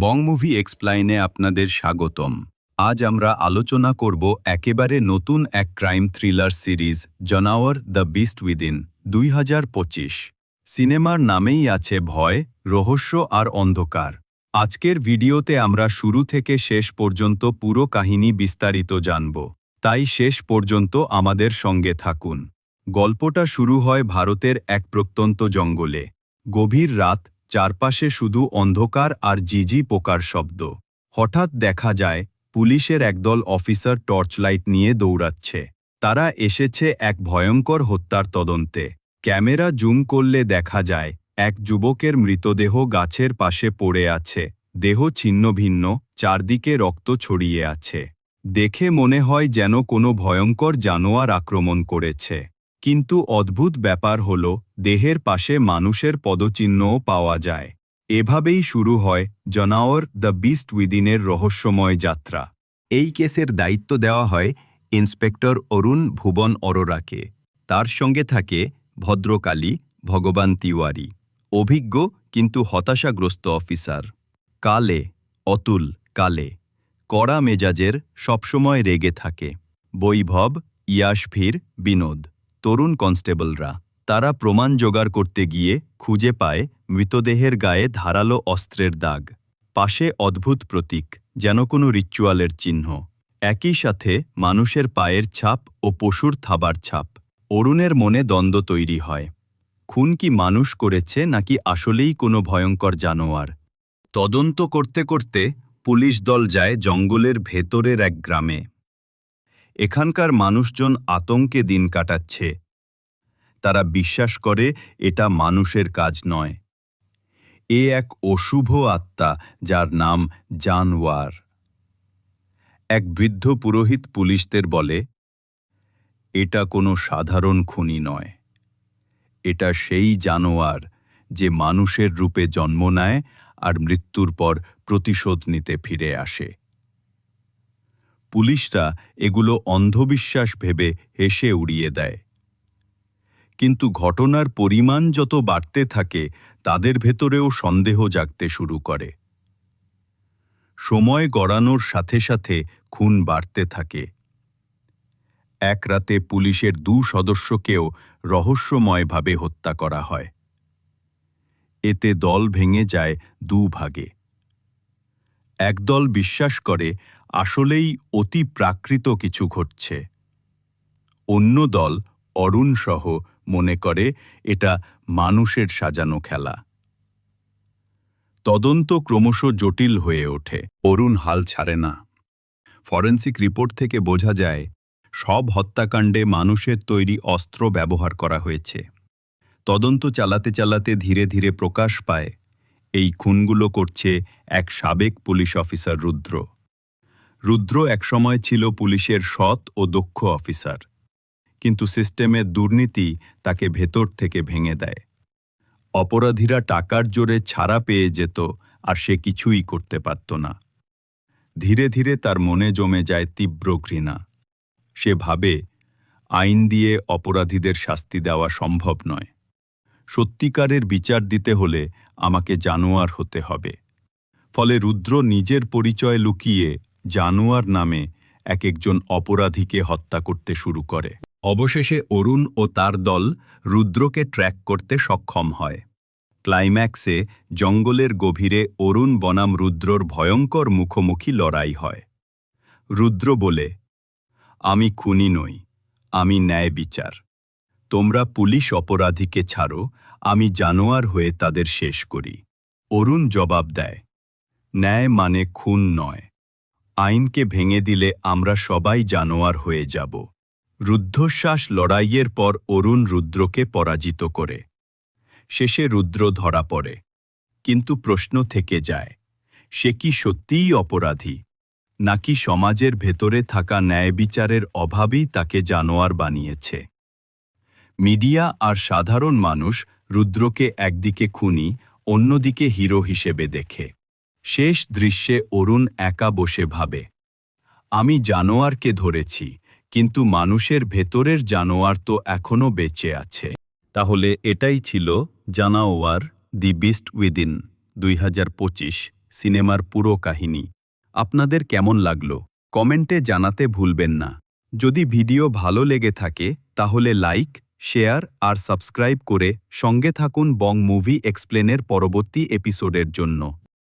বং movie এক্সপ্লাইনে আপনাদের স্বাগতম। আজ আমরা আলোচনা করব একেবারে নতুন এক crime thriller series, Janawar the beast within, দুই হাজার পঁচিশ। সিনেমার নামেই আছে ভয়, রহস্য আর অন্ধকার। আজকের ভিডিওতে আমরা শুরু থেকে শেষ পর্যন্ত পুরো কাহিনী বিস্তারিত জানব। তাই শেষ পর্যন্ত আমাদের সঙ্গে থাকুন। গল্পটা শুরু হয় ভারতের এক প্রত্যন্ত জঙ্গলে। গভীর রাত চারপাশে শুধু অন্ধকার আর জিজি পোকার শব্দ। হঠাৎ দেখা যায়, পুলিশের একদল অফিসার টর্চলাইট নিয়ে দৌড়াচ্ছে। তারা এসেছে এক ভয়ঙ্কর হত্যার তদন্তে। ক্যামেরা জুম করলে দেখা যায়, এক যুবকের মৃতদেহ গাছের পাশে পড়ে আছে। দেহ ছিন্নভিন্ন চারদিকে রক্ত ছড়িয়ে আছে। দেখে মনে হয় যেন কোনো ভয়ঙ্কর জানোয়ার আক্রমণ করেছে। কিন্তু অদ্ভুত ব্যাপার হল, দেহের পাশে মানুষের পদচিহ্নও পাওয়া যায়। এভাবেই শুরু হয় জনাওয়ার দ্য বিস্ট উইদিনের রহস্যময় যাত্রা। এই কেসের দায়িত্ব দেওয়া হয় ইন্সপেক্টর অরুণ ভুবন অরোরাকে। তার সঙ্গে থাকে ভদ্রকালী ভগবান তিওয়ারি। অভিজ্ঞ কিন্তু হতাশাগ্রস্ত অফিসার। কালে, অতুল কালে, কড়া মেজাজের সবসময় রেগে থাকে। বৈভব ইয়াশভীর বিনোদ। তরুণ কনস্টেবলরা, তারা প্রমাণ জোগাড় করতে গিয়ে খুঁজে পায় মৃতদেহের গায়ে ধারালো অস্ত্রের দাগ। পাশে অদ্ভুত প্রতীক, যেন কোনো রিচুয়ালের চিহ্ন। একই সাথে মানুষের পায়ের ছাপ ও পশুর থাবার ছাপ। অরুণের মনে দ্বন্দ্ব তৈরি হয়। খুন কি মানুষ করেছে নাকি আসলেই কোনো ভয়ঙ্কর জানোয়ার? তদন্ত করতে করতে পুলিশ দল যায় জঙ্গলের ভেতরের এক গ্রামে। এখানকার মানুষজন আতঙ্কে দিন কাটাচ্ছে। তারা বিশ্বাস করে এটা মানুষের কাজ নয়। এ এক অশুভ আত্মা যার নাম জানওয়ার এক বৃদ্ধ পুরোহিত পুলিশদের বলে, এটা কোনো সাধারণ খুনি নয়। এটা সেই জানোয়ার যে মানুষের রূপে জন্ম নেয় আর মৃত্যুর পর প্রতিশোধ নিতে ফিরে আসে। পুলিশরা এগুলো অন্ধবিশ্বাস ভেবে হেসে উড়িয়ে দেয়। কিন্তু ঘটনার পরিমাণ যত বাড়তে থাকে, তাদের ভেতরেও সন্দেহ জাগতে শুরু করে। সময় গড়ানোর সাথে সাথে খুন বাড়তে থাকে। এক রাতে পুলিশের দু সদস্যকেও রহস্যময়ভাবে হত্যা করা হয়। এতে দল ভেঙে যায় দু ভাগে একদল বিশ্বাস করে, আসলেই অতি প্রাকৃত কিছু ঘটছে। অন্য দল অরুণসহ মনে করে এটা মানুষের সাজানো খেলা। তদন্ত ক্রমশ জটিল হয়ে ওঠে, অরুণ হাল ছাড়ে না। ফরেন্সিক রিপোর্ট থেকে বোঝা যায়, সব হত্যাকাণ্ডে মানুষের তৈরি অস্ত্র ব্যবহার করা হয়েছে। তদন্ত চালাতে চালাতে ধীরে ধীরে প্রকাশ পায় এই খুনগুলো করছে এক সাবেক পুলিশ অফিসার রুদ্র। রুদ্র একসময় ছিল পুলিশের সৎ ও দক্ষ অফিসার, কিন্তু সিস্টেমের দুর্নীতি তাকে ভেতর থেকে ভেঙে দেয়। অপরাধীরা টাকার জোরে ছাড়া পেয়ে যেত আর সে কিছুই করতে পারত না। ধীরে ধীরে তার মনে জমে যায় তীব্র ঘৃণা। সে ভাবে, আইন দিয়ে অপরাধীদের শাস্তি দেওয়া সম্ভব নয়। সত্যিকারের বিচার দিতে হলে আমাকে জানোয়ার হতে হবে। ফলে রুদ্র নিজের পরিচয় লুকিয়ে জানোয়ার নামে এক একজন অপরাধীকে হত্যা করতে শুরু করে। অবশেষে অরুণ ও তার দল রুদ্রকে ট্র্যাক করতে সক্ষম হয়। ক্লাইম্যাক্সে জঙ্গলের গভীরে অরুণ বনাম রুদ্রর ভয়ঙ্কর মুখোমুখি লড়াই হয়। রুদ্র বলে, আমি খুনি নই, আমি ন্যায় বিচার। তোমরা পুলিশ অপরাধীকে ছাড়ো, আমি জানোয়ার হয়ে তাদের শেষ করি। অরুণ জবাব দেয়, ন্যায় মানে খুন নয়। আইনকে ভেঙে দিলে আমরা সবাই জানোয়ার হয়ে যাব। রুদ্ধশ্বাস লড়াইয়ের পর অরুণ রুদ্রকে পরাজিত করে। শেষে রুদ্র ধরা পড়ে। কিন্তু প্রশ্ন থেকে যায়, সে কি সত্যিই অপরাধী? নাকি সমাজের ভেতরে থাকা ন্যায় বিচারের অভাবেই তাকে জানোয়ার বানিয়েছে? মিডিয়া আর সাধারণ মানুষ রুদ্রকে একদিকে খুনি, অন্যদিকে হিরো হিসেবে দেখে। শেষ দৃশ্যে অরুণ একা বসে ভাবে, আমি জানোয়ারকে ধরেছি, কিন্তু মানুষের ভেতরের জানোয়ার তো এখনও বেঁচে আছে। তাহলে এটাই ছিল জানাওয়ার দি বিস্ট উইদিন দুই হাজার পঁচিশ সিনেমার পুরো কাহিনী। আপনাদের কেমন লাগল? কমেন্টে জানাতে ভুলবেন না। যদি ভিডিও ভালো লেগে থাকে, তাহলে লাইক শেয়ার আর সাবস্ক্রাইব করে সঙ্গে থাকুন বং মুভি এক্সপ্লেনের পরবর্তী এপিসোডের জন্য।